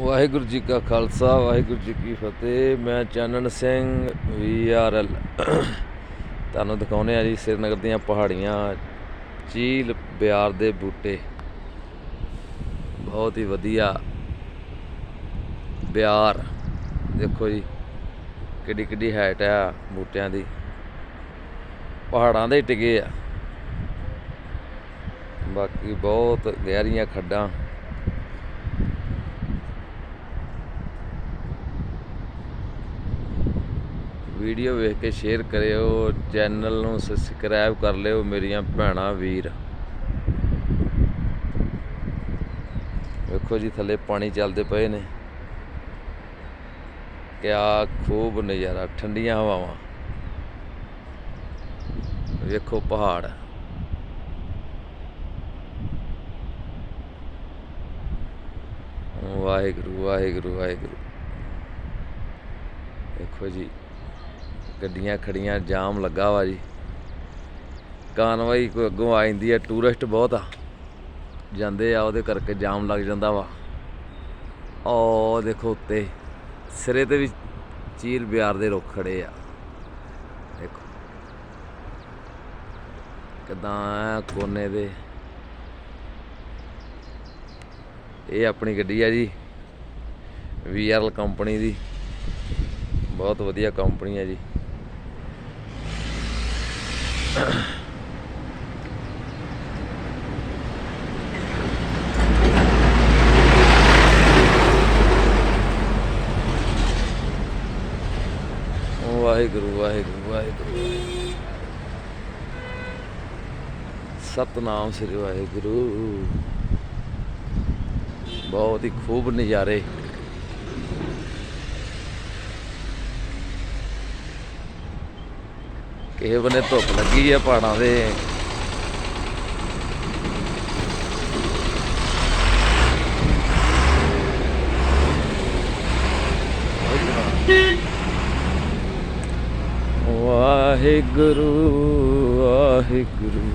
ਵਾਹਿਗੁਰੂ ਜੀ ਕਾ ਖਾਲਸਾ, ਵਾਹਿਗੁਰੂ ਜੀ ਕੀ ਫਤਿਹ। ਮੈਂ ਚਾਨਣ ਸਿੰਘ ਵੀਆਰਐਲ ਤੁਹਾਨੂੰ ਦਿਖਾਉਨੇ ਆ ਜੀ ਸ੍ਰੀਨਗਰ ਦੀਆਂ ਪਹਾੜੀਆਂ ਚੀਲ ਬਿਆਰ ਦੇ ਬੂਟੇ। ਬਹੁਤ ਹੀ ਵਧੀਆ ਬਿਆਰ। ਦੇਖੋ ਜੀ, ਕਿੱਡੀ ਕਿੱਡੀ ਹਾਈਟ ਆ ਬੂਟਿਆਂ ਦੀ। ਪਹਾੜਾਂ ਦੇ ਹੀ ਟਿਕੇ ਆ। ਬਾਕੀ ਬਹੁਤ ਗਹਿਰੀਆਂ ਖੱਡਾਂ। ਵੀਡੀਓ ਵੇਖ ਕੇ ਸ਼ੇਅਰ ਕਰਿਓ ਚੈਨਲ ਨੂੰ ਸਬਸਕ੍ਰਾਈਬ ਕਰ ਲਿਓ ਮੇਰੀਆਂ ਭੈਣਾਂ ਵੀਰ। ਵੇਖੋ ਜੀ, ਥੱਲੇ ਪਾਣੀ ਚੱਲਦੇ ਪਏ ਨੇ। ਕਿਆ ਖੂਬ ਨਜ਼ਾਰਾ, ਠੰਡੀਆਂ ਹਵਾਵਾਂ। ਵੇਖੋ ਪਹਾੜ। ਵਾਹਿਗੁਰੂ ਵਾਹਿਗੁਰੂ ਵਾਹਿਗੁਰੂ। ਦੇਖੋ ਜੀ। ਗੱਡੀਆਂ ਖੜੀਆਂ, ਜਾਮ ਲੱਗਾ ਵਾ ਜੀ। ਕਾਨਵਾਈ ਕੋਈ ਅੱਗੋਂ ਆ ਜਾਂਦੀ ਹੈ ਟੂਰਿਸਟ ਬਹੁਤ ਆ। ਜਾਂਦੇ ਆ, ਉਹਦੇ ਕਰਕੇ ਜਾਮ ਲੱਗ ਜਾਂਦਾ ਵਾ। ਉਹ ਦੇਖੋ ਉੱਤੇ, ਸਿਰੇ ਤੇ ਵੀ ਚੀਲ ਬਿਆਰ ਦੇ ਰੁੱਖ ਖੜੇ ਆ। ਦੇਖੋ। ਕਿਦਾਂ ਕੋਨੇ ਦੇ। ਇਹ ਆਪਣੀ ਗੱਡੀ ਆ ਜੀ ਵੀਆਰਐਲ ਕੰਪਨੀ ਦੀ। ਬਹੁਤ ਵਧੀਆ ਕੰਪਨੀ ਹੈ ਜੀ। ਵਾਹਿਗੁਰੂ ਵਾਹਿਗੁਰੂ ਵਾਹਿਗੁਰੂ। ਸਤਨਾਮ ਸ੍ਰੀ ਵਾਹਿਗੁਰੂ। ਬਹੁਤ ਹੀ ਖੂਬ ਨਜ਼ਾਰੇ। ਕਿਸੇ ਬੰਨੇ ਧੁੱਪ ਲੱਗੀ ਆ ਪਹਾੜਾਂ ਦੇ। ਵਾਹਿਗੁਰੂ ਵਾਹਿਗੁਰੂ।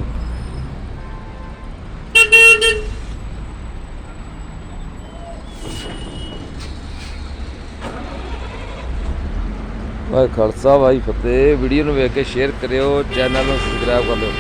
ਵਾਹਿ ਖਾਲਸਾ ਵਾਹਿ ਫਤਿਹ। ਵੀਡੀਓ ਨੂੰ ਵੇਖ ਕੇ ਸ਼ੇਅਰ ਕਰਿਓ ਚੈਨਲ ਨੂੰ ਸਬਸਕ੍ਰਾਈਬ ਕਰ ਲਿਓ।